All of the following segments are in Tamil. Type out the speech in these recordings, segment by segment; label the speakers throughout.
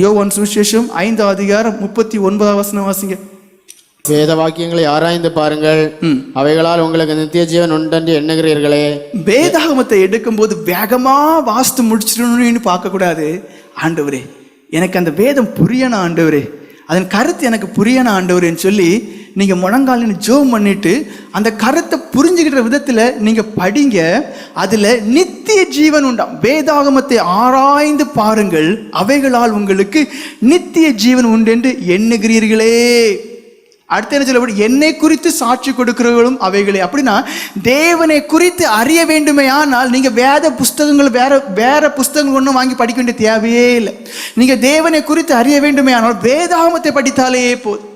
Speaker 1: யோவான் சுவிசேஷம் ஐந்தாவது அதிகாரம் முப்பத்தி ஒன்பதாம் வசனம் வாசிங்க.
Speaker 2: வேத வாக்கியங்களை ஆராய்ந்து பாருங்கள். அவைகளால் உங்களுக்கு நித்திய ஜீவன் உண்டென்று எண்ணுகிறீர்களே.
Speaker 1: வேதாகமத்தை எடுக்கும்போது வேகமா வாஸ்து முடிச்சிடணும்னு பார்க்கக்கூடாது. ஆண்டவரே எனக்கு அந்த வேதம் புரியணும் ஆண்டவரே. அதன் கருத்து எனக்கு புரியணும் ஆண்டவரேன்னு சொல்லி நீங்கள் முழங்காலின்னு ஜோம் பண்ணிட்டு அந்த கருத்தை புரிஞ்சுக்கிற விதத்தில் நீங்கள் படிங்க. அதில் நித்திய ஜீவன் உண்டாம் வேதாகமத்தை ஆராய்ந்து பாருங்கள். அவைகளால் உங்களுக்கு நித்திய ஜீவன் உண்டு என்று எண்ணுகிறீர்களே. அடுத்த என்ன சொல்ல என்னை குறித்து சாட்சி கொடுக்கிறவர்களும் அவைகளே. அப்படின்னா தேவனை குறித்து அறிய வேண்டுமே ஆனால் நீங்கள் வேத புஸ்தகங்கள் வேற வேற புஸ்தகங்கள் ஒன்றும் வாங்கி படிக்க வேண்டிய தேவையே இல்லை. நீங்கள் தேவனை குறித்து அறிய வேண்டுமே ஆனால் வேதாகமத்தை படித்தாலே போதும்.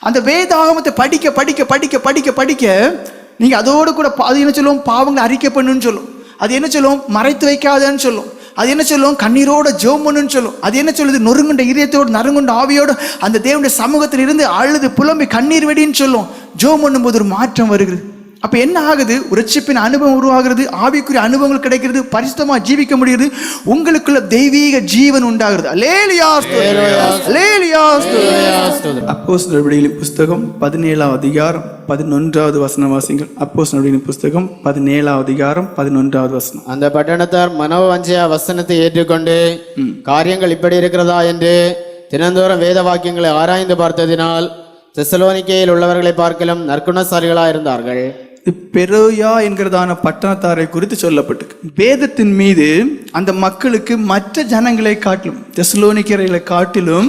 Speaker 1: அந்த வேதாகமத்தை படிக்க படிக்க படிக்க படிக்க படிக்க நீங்கள் அதோடு கூட பா- அது என்ன சொல்லுவோம் பாவங்களை அறிக்கை பண்ணுன்னு சொல்லும். அது என்ன சொல்லும்? மறைத்து வைக்காதன்னு சொல்லும். அது என்ன சொல்லும்? கண்ணீரோட ஜோம் பண்ணுன்னு சொல்லும். அது என்ன சொல்லுது? நொறுங்குண்ட இதயத்தோடு நறுங்குண்ட ஆவியோடு அந்த தேவனுடைய சமூகத்தில் இருந்து அழுது புலம்பி கண்ணீர் வெடின்னு சொல்லும். ஜோம் பண்ணும்போது ஒரு மாற்றம் வருகிறது. அப்ப என்ன ஆகுது? ரட்சிப்பின் அனுபவம் உருவாகிறது ஆவிக்குரிய அனுபவங்கள் கிடைக்கிறது பரிசுத்தமா ஜீவிக்க முடியுது உங்களுக்குள்ள தெய்வீக ஜீவன் உண்டாகிறது. அப்போஸ் நடவடிக்கைகளின் புஸ்தகம் பதினேழாம் அதிகாரம் பதினொன்றாவது வசனம். வாசிங்கள். அப்போஸ் நடவடிக்கைகளின் புஸ்தகம் பதினேழாம் அதிகாரம் பதினொன்றாவது வசனம்.
Speaker 2: அந்த பட்டணத்தார் மனோவஞ்சய வசனத்தை ஏற்றுக்கொண்டு காரியங்கள் இப்படி இருக்கிறதா? என்று தினந்தோறும் வேத வாக்கியங்களை ஆராய்ந்து பார்த்ததினால் தெசலோனிக்கையில் உள்ளவர்களை பார்க்கலும் நற்குணசாலிகளாக இருந்தார்கள்
Speaker 1: பெரோயா என்கிறதான பட்டணத்தாரை குறித்து சொல்லப்பட்டிருக்கு. வேதத்தின் மீது அந்த மக்களுக்கு மற்ற ஜனங்களை காட்டிலும் தெசலோனிக்கரைகளை காட்டிலும்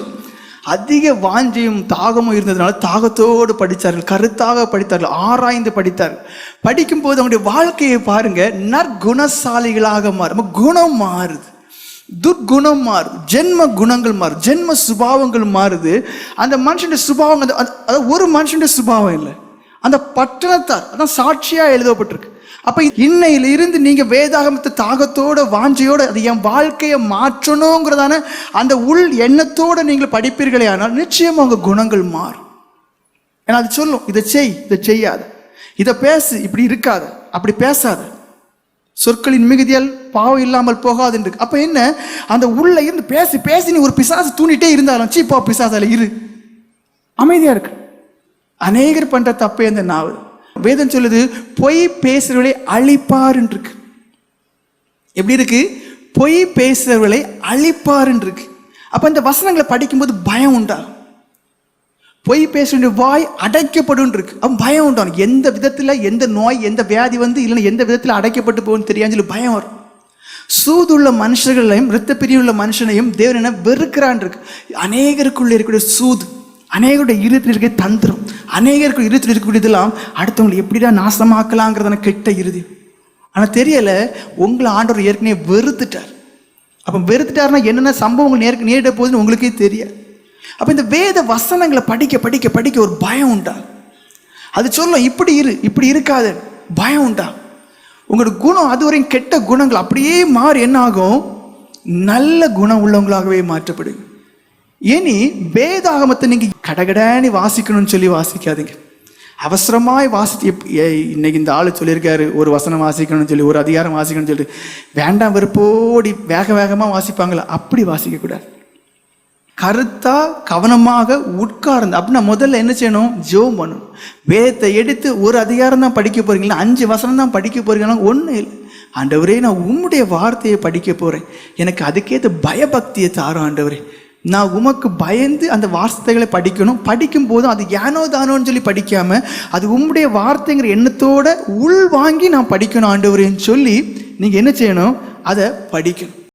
Speaker 1: அதிக வாஞ்சியும் தாகமும் இருந்ததுனால தாகத்தோடு படித்தார்கள் கருத்தாக படித்தார்கள் ஆராய்ந்து படித்தார்கள். படிக்கும்போது அவங்களுடைய வாழ்க்கையை பாருங்க நற்குணசாலிகளாக மாறும். குணம் மாறுது. துர்குணம் மாறும் ஜென்ம குணங்கள் மாறும் ஜென்ம சுபாவங்கள் மாறுது. அந்த மனுஷனுடைய சுபாவம் அது அதாவது ஒரு மனுஷனுடைய சுபாவம் இல்லை. அந்த பட்டணத்தார் அதான் சாட்சியாக எழுதப்பட்டிருக்கு. அப்போ இன்னையில இருந்து நீங்க வேதாகமத்தை தாகத்தோட வாஞ்சையோட அது என் வாழ்க்கையை மாற்றணுங்கிறதான அந்த உள் எண்ணத்தோட நீங்கள் படிப்பீர்களே ஆனால் நிச்சயம் உங்கள் குணங்கள் மாறும். ஏன்னா அது சொல்லும் இதை செய் இதை செய்யாத. இதை பேசு இப்படி இருக்காத. அப்படி பேசாத. சொற்களின் மிகுதியால் பாவம் இல்லாமல் போகாது அப்போ என்ன? அந்த உள்ள இருந்து பேசி பேசி நீ ஒரு பிசாசு தூண்டிட்டே இருந்தாலும் சீப்பா பிசாசால இரு. அமைதியாக இருக்கு. அநேகர் பண்ற தப்பே அந்த நாவல் வேதம் சொல்லுது பொய் பேசுறவளை அழிப்பாருன்னு இருக்கு எப்படி இருக்கு? பொய் பேசுறவளை அழிப்பாருன்னு இருக்கு அப்ப இந்த வசனங்களை படிக்கும்போது பயம் உண்டாகும் பொய் பேசுகிற வாய் அடைக்கப்படும் இருக்கு அவன் பயம் உண்டாகும் எந்த விதத்தில் எந்த நோய் எந்த வியாதி வந்து இல்லைன்னா எந்த விதத்தில் அடைக்கப்பட்டு போகும்னு தெரியாது சொல்லி பயம் வரும். சூதுள்ள மனுஷர்களையும் இரத்த பிரிவுள்ள மனுஷனையும் தேவன் என்ன வெறுக்கிறான் இருக்கு அநேகருக்குள்ள இருக்கக்கூடிய சூது. அநேகருடைய இருத்தில் இருக்க தந்திரம். அநேகருக்கு இருத்தில் இருக்கக்கூடியதெல்லாம் அடுத்தவங்களை எப்படிடா நாசமாக்கலாங்கிறதான கெட்ட இறுதி. ஆனால் தெரியலை உங்களை ஆண்டவர் ஏற்கனவே வெறுத்துட்டார். அப்போ வெறுத்துட்டாருன்னா என்னென்ன சம்பவங்கள் நேருக்கு நேரிட போகுதுன்னு உங்களுக்கே தெரியாது. அப்போ இந்த வேத வசனங்களை படிக்க படிக்க படிக்க ஒரு பயம் உண்டா? அது சொல்லும் இப்படி இரு இப்படி இருக்காது. பயம் உண்டா? உங்களோட குணம் அதுவரையும் கெட்ட குணங்கள் அப்படியே மாறி என்ன ஆகும்? நல்ல குணம் உள்ளவங்களாகவே மாற்றப்படுங்க இனி வேதாகமத்தை நீங்கள் கடகடன்னு வாசிக்கணும்னு சொல்லி வாசிக்காதீங்க. அவசரமாய் வாசித்து இன்னைக்கு இந்த ஆள் சொல்லியிருக்காரு ஒரு வசனம் வாசிக்கணும்னு சொல்லி ஒரு அதிகாரம் வாசிக்கணும்னு சொல்லி வேண்டாம் வெறுப்போடி வேக வேகமாக வாசிப்பாங்களா அப்படி வாசிக்கக்கூடாது. கருத்தா கவனமாக உட்கார்ந்து அப்படின்னா முதல்ல என்ன செய்யணும்? ஜோம் பண்ணணும். வேதத்தை எடுத்து ஒரு அதிகாரம் தான் படிக்க போறீங்களா? அஞ்சு வசனம் தான் படிக்க போறீங்களா? ஒன்றும் இல்லை. ஆண்டவரே நான் உம்முடைய வார்த்தையை படிக்க போகிறேன் எனக்கு அதுக்கேற்ற பயபக்தியை தாரும் ஆண்டவரே. நான் உமக்கு பயந்து அந்த வார்த்தைகளை படிக்கணும். படிக்கும் போதும் அது ஏனோ தானோன்னு சொல்லி படிக்காமல் அது உம்முடைய வார்த்தைங்கிற எண்ணத்தோட உள் வாங்கி நான் படிக்கணும் ஆண்டவரேன்னு சொல்லி நீங்கள் என்ன செய்யணும்? அதை படிக்கணும்.